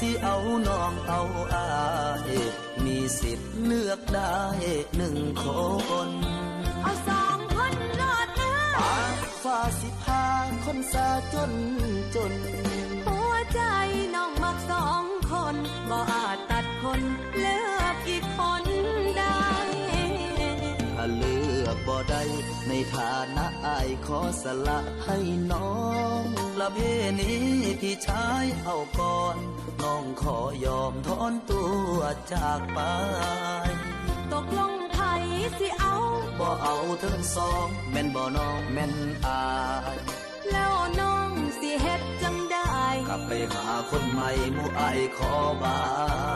เอาอายมีสิทธิ์เลือกได้หนึ่งคน เอาสองคนรอดนะปากฟ้าสิพาคนสาจนจน หัวใจน้องมักสองคนบ่อาจตัดคนเลือกอีกคนได้ ถ้าเลือกบ่ได้ในฐานะอายขอสละให้น้อง ละเพนี้พี่ชายเอาก่อน น้องขอยอมถอนตัวจากไป ตกลงไผสิเอาบ่เอาทั้งสอง แม่นบ่น้องแม่นอาย แล้วน้องสิเฮ็ดจังได้กลับไปหาคนใหม่หมู่อายขอบายบาย